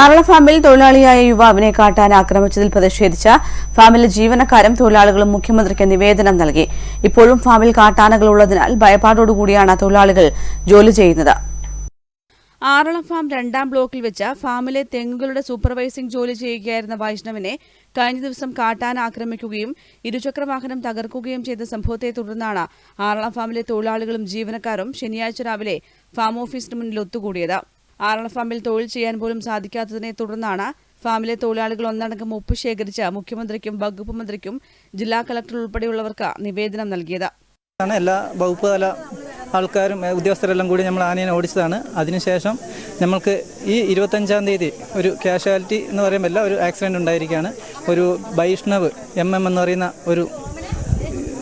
ആറള ഫാമിൽ തൊഴിലാളിയായ യുവാവിനെ കാട്ടാൻ ആക്രമിച്ചതിൽ പ്രതിഷേധിച്ച ഫാമിലെ ജീവനക്കാരും തൊഴിലാളികളും മുഖ്യമന്ത്രിക്ക് നിവേദനം നൽകി. ഇപ്പോഴും ഫാമിൽ കാട്ടാനകൾ ഉള്ളതിനാൽ ഭയപ്പാടോടുകൂടിയാണ് തൊഴിലാളികൾ ജോലി ചെയ്യുന്നത്. ആറളം ഫാം രണ്ടാം ബ്ലോക്കിൽ വെച്ച ഫാമിലെ തെങ്ങുകളുടെ സൂപ്പർവൈസിംഗ് ജോലി ചെയ്യുകയായിരുന്ന വൈഷ്ണവിനെ കഴിഞ്ഞ ദിവസം കാട്ടാൻ ആക്രമിക്കുകയും ഇരുചക്രവാഹനം തകർക്കുകയും ചെയ്ത സംഭവത്തെ തുടർന്നാണ് ആറളം ഫാമിലെ തൊഴിലാളികളും ജീവനക്കാരും ശനിയാഴ്ച രാവിലെ ഫാം ഓഫീസിന് മുന്നിൽ ഒത്തുകൂടിയത്. ആറളം ഫാമിൽ തൊഴിൽ ചെയ്യാൻ പോലും സാധിക്കാത്തതിനെ തുടർന്നാണ് ഫാമിലെ തൊഴിലാളികൾ ഒന്നടങ്കം ഒപ്പ് ശേഖരിച്ച് മുഖ്യമന്ത്രിക്കും വകുപ്പ് മന്ത്രിക്കും ജില്ലാ കളക്ടർ ഉൾപ്പെടെയുള്ളവർക്ക് നിവേദനം നൽകിയത്. എല്ലാ വകുപ്പ് തല ആൾക്കാരും ഉദ്യോഗസ്ഥരെല്ലാം കൂടി നമ്മൾ ആനയെ ഓടിച്ചതാണ്. അതിനുശേഷം നമ്മൾക്ക് ഈ ഇരുപത്തഞ്ചാം തീയതി ഒരു കാഷ്വാലിറ്റി എന്ന് പറയുമ്പോൾ ഒരു ആക്സിഡന്റ് ഉണ്ടായിരിക്കുകയാണ്. ഒരു വൈഷ്ണവ് എം എം എന്ന് പറയുന്ന ഒരു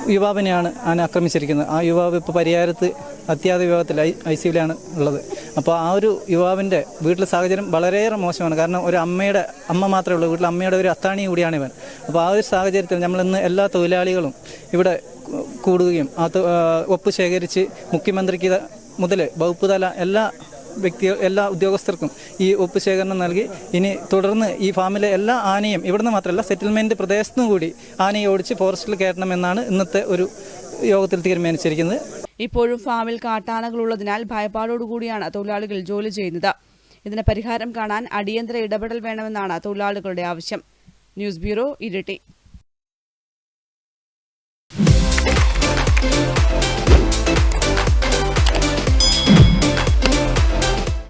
യുവാവിനെയാണ് ആന ആക്രമിച്ചിരിക്കുന്നത്. ആ യുവാവ് ഇപ്പോൾ പരിഹാരത്ത് അത്യാധ വിഭാഗത്തിൽ ഐ ഐ സിയിലാണ് ഉള്ളത്. അപ്പോൾ ആ ഒരു യുവാവിന്റെ വീട്ടിലെ സാഹചര്യം വളരെയേറെ മോശമാണ്. കാരണം ഒരു അമ്മയുടെ അമ്മ മാത്രമേ ഉള്ളൂ. വീട്ടിൽ അമ്മയുടെ ഒരു അത്താണി കൂടിയാണ് ഇവൻ. അപ്പോൾ ആ ഒരു സാഹചര്യത്തിൽ നമ്മളിന്ന് എല്ലാ തൊഴിലാളികളും ഇവിടെ കൂടുകയും ആ, ഒപ്പ് ശേഖരിച്ച് മുഖ്യമന്ത്രിക്ക് മുതൽ വകുപ്പ് തല എല്ലാ വ്യക്തി എല്ലാ ഉദ്യോഗസ്ഥർക്കും ഈ ഒപ്പ് ശേഖരണം നൽകി ഇനി തുടർന്ന് ഈ ഫാമിലെ എല്ലാ ആനയും ഇവിടുന്ന് മാത്രമല്ല സെറ്റിൽമെന്റ് പ്രദേശത്തും കൂടി ആനയെ ഓടിച്ച് ഫോറസ്റ്റിൽ കയറ്റണമെന്നാണ് ഇന്നത്തെ ഒരു യോഗത്തിൽ തീരുമാനിച്ചിരിക്കുന്നത്. ഇപ്പോഴും ഫാമിൽ കാട്ടാനകളുള്ളതിനാൽ ഭയപ്പാടോടുകൂടിയാണ് തൊഴിലാളികൾ ജോലി ചെയ്യുന്നത്. ഇതിന് പരിഹാരം കാണാൻ അടിയന്തര ഇടപെടൽ വേണമെന്നാണ് തൊഴിലാളികളുടെ ആവശ്യം. News bureau Iritty.